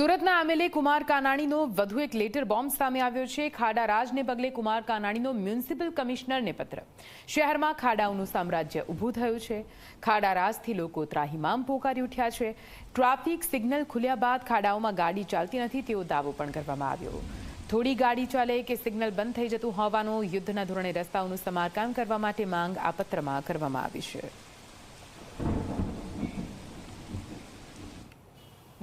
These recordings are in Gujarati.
સુરતના એમએલએ કુમાર કાનાણીનો વધુ એક લેટર બોમ્બ સામે આવ્યો છે. ખાડા રાજને પગલે કુમાર કાનાણીનો મ્યુનિસિપલ કમિશનરને પત્ર. શહેરમાં ખાડાઓનું સામ્રાજ્ય ઊભું થયું છે. ખાડા રાજથી લોકો ત્રાહિમામ પોકારી ઉઠ્યા છે. ટ્રાફિક સિગ્નલ ખુલ્યા બાદ ખાડાઓમાં ગાડી ચાલતી નથી તેવો દાવો પણ કરવામાં આવ્યો. થોડી ગાડી ચાલે કે સિગ્નલ બંધ થઈ જતું હોવાનું યુદ્ધના ધોરણે રસ્તાઓનું સમારકામ કરવા માટે માંગ આ પત્રમાં કરવામાં આવી છે.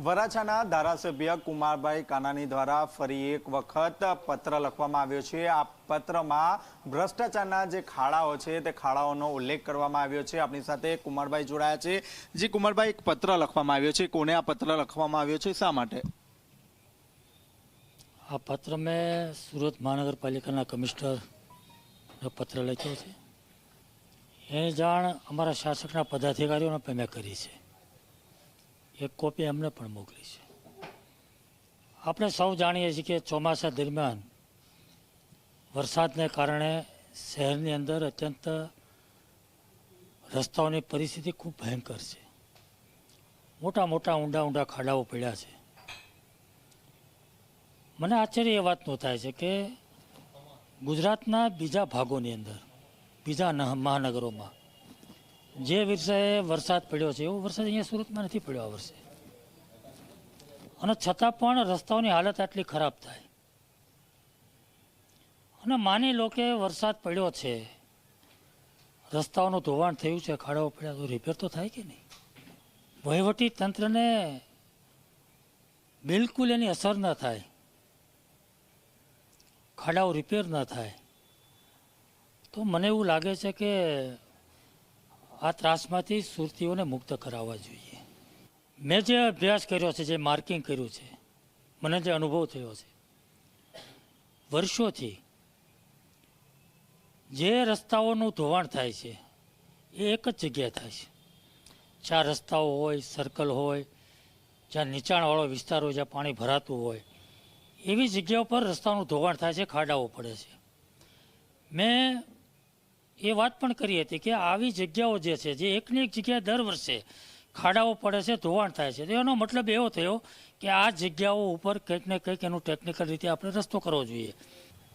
વરાછાના ધારાસભ્ય કુમારભાઈ કાનાની દ્વારા ફરી એક વખત પત્ર લખવામાં આવ્યો છે. આ પત્રમાં ભ્રષ્ટાચારના જે ખાડાઓ છે તે ખાડાઓનો ઉલ્લેખ કરવામાં આવ્યો છે. આપણી સાથે કુમારભાઈ જોડાયા છે. જી, કુમારભાઈ, એક પત્ર લખવામાં આવ્યો છે. કોને આ પત્ર લખવામાં આવ્યો છે? શા માટે? આ પત્ર મેં સુરત મહાનગરપાલિકાના કમિશનર પત્ર લખ્યો છે. એ જાણ અમારા શાસકના પદાધિકારીઓને પણ મેં કરી છે. એક કોપી એમને પણ મોકલી છે. આપણે સૌ જાણીએ છીએ કે ચોમાસા દરમિયાન વરસાદને કારણે શહેરની અંદર અત્યંત રસ્તાઓની પરિસ્થિતિ ખૂબ ભયંકર છે. મોટા મોટા ઊંડા ઊંડા ખાડાઓ પડ્યા છે. મને આશ્ચર્ય એ વાતનું થાય છે કે ગુજરાતના બીજા ભાગોની અંદર, બીજા મહાનગરોમાં જે વર્ષે વરસાદ પડ્યો છે, એવો વરસાદ અહીંયા સુરતમાં નથી પડ્યો આ વર્ષે. અને છતાં પણ રસ્તાઓની હાલત આટલી ખરાબ થાય. અને માની લો કે વરસાદ પડ્યો છે, રસ્તાઓનું ધોવાણ થયું છે, ખાડાઓ પડ્યા, તો રિપેર તો થાય કે નહીં? વહીવટી તંત્રને બિલકુલ એની અસર ન થાય. ખાડાઓ રિપેર ન થાય. તો મને એવું લાગે છે કે આ ત્રાસમાંથી સુરતીઓને મુક્ત કરાવવા જોઈએ. મેં જે અભ્યાસ કર્યો છે, જે માર્કિંગ કર્યું છે, મને જે અનુભવ થયો છે, વર્ષોથી જે રસ્તાઓનું ધોવાણ થાય છે, એ એક જ જગ્યાએ થાય છે. ચાર રસ્તાઓ હોય સર્કલ હોય, જ્યાં નીચાણવાળો વિસ્તાર હોય, જ્યાં પાણી ભરાતું હોય, એવી જગ્યાઓ પર રસ્તાનું ધોવાણ થાય છે, ખાડાઓ પડે છે. મેં એ વાત પણ કરી હતી કે આવી જગ્યાઓ જે છે, જે એકની એક જગ્યાએ દર વર્ષે ખાડાઓ પડે છે, ધોવાણ થાય છે. તો એનો મતલબ એવો થયો કે આ જગ્યાઓ ઉપર કંઈક ને કંઈક એનું ટેકનિકલ રીતે આપણે રસ્તો કરવો જોઈએ.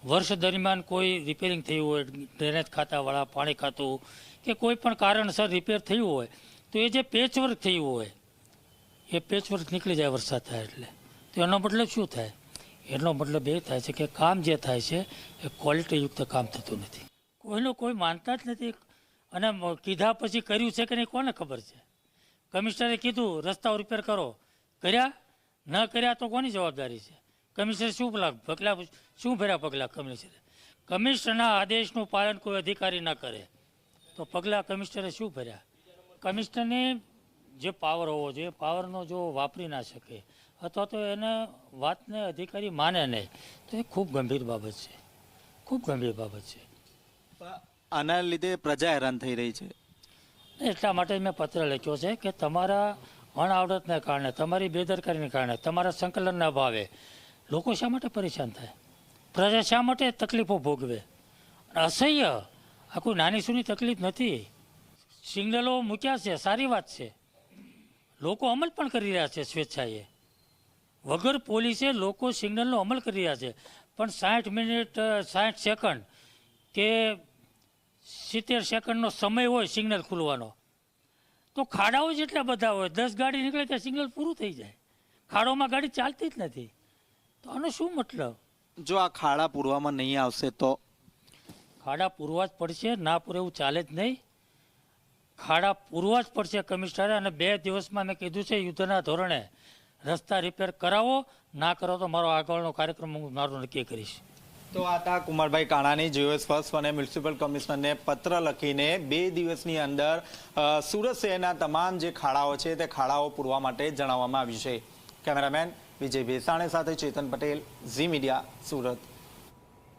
વર્ષ દરમિયાન કોઈ રિપેરિંગ થયું હોય, ડ્રેનેજ ખાતાવાળા, પાણી ખાતું કે કોઈ પણ કારણસર રિપેર થયું હોય, તો એ જે પેચવર્ક થયું હોય, એ પેચવર્ક નીકળી જાય વરસાદ થાય એટલે. તો એનો મતલબ શું થાય? એનો મતલબ એ થાય છે કે કામ જે થાય છે, એ ક્વોલિટીયુક્ત કામ થતું નથી. કોઈનો કોઈ માનતા જ નથી. અને કીધા પછી કર્યું છે કે નહીં કોને ખબર છે? કમિશનરે કીધું, રસ્તાઓ રિપેર કરો. કર્યા? ન કર્યા તો કોની જવાબદારી છે? કમિશનરે શું પગલાં પગલાં શું ભર્યા પગલાં કમિશનરે? કમિશનરના આદેશનું પાલન કોઈ અધિકારી ન કરે. તો પગલાં કમિશનરે શું ભર્યા? કમિશનરની જે પાવર હોવો જોઈએ પાવરનો જો વાપરી ના શકે, અથવા તો એને વાતને અધિકારી માને નહીં, તો એ ખૂબ ગંભીર બાબત છે. ખૂબ ગંભીર બાબત છે. આના લીધે પ્રજા હેરાન થઈ રહી છે. એટલા માટે મેં પત્ર લખ્યો છે કે તમારા અણઆવડતને કારણે, તમારી બેદરકારીને કારણે, તમારા સંકલનના અભાવે લોકો શા માટે પરેશાન થાય? પ્રજા શા માટે તકલીફો ભોગવે? અસહ્ય આ કોઈ નાની સૂની તકલીફ નથી. સિગ્નલો મૂક્યા છે, સારી વાત છે. લોકો અમલ પણ કરી રહ્યા છે સ્વેચ્છાએ. વગર પોલીસે લોકો સિગ્નલનો અમલ કરી રહ્યા છે. પણ સાઠ મિનિટ સાઠ સેકન્ડ કે સિત્તેર સેકન્ડનો સમય હોય સિગ્નલ ખુલવાનો. તો ખાડાઓ જેટલા બધા હોય દસ ગાડી નીકળે ત્યાં સિગ્નલ પૂરું થઈ જાય. ખાડોમાં ગાડી ચાલતી જ નથી. તો આનો શું મતલબ? જો આ ખાડા પૂરવામાં નહીં આવશે તો? ખાડા પૂરવા જ પડશે ના પૂરે એવું ચાલે જ નહીં. ખાડા પૂરવા જ પડશે કમિશનરે અને બે દિવસમાં મેં કીધું છે યુદ્ધના ધોરણે રસ્તા રિપેર કરાવો ના કરો તો મારો આગળનો કાર્યક્રમ હું મારો નક્કી કરીશ. તો આ હતા કુમારભાઈ કાણાની જીઓએસ ફર્સ્ટ અને મ્યુનિસિપલ કમિશનરને પત્ર લખીને બે દિવસની અંદર સુરત શહેરના તમામ જે ખાડાઓ છે તે ખાડાઓ પૂરવા માટે જણાવવામાં આવ્યું છે. કેમેરામેન વિજય ભેસાણે સાથે ચેતન પટેલ, ઝી મીડિયા, સુરત.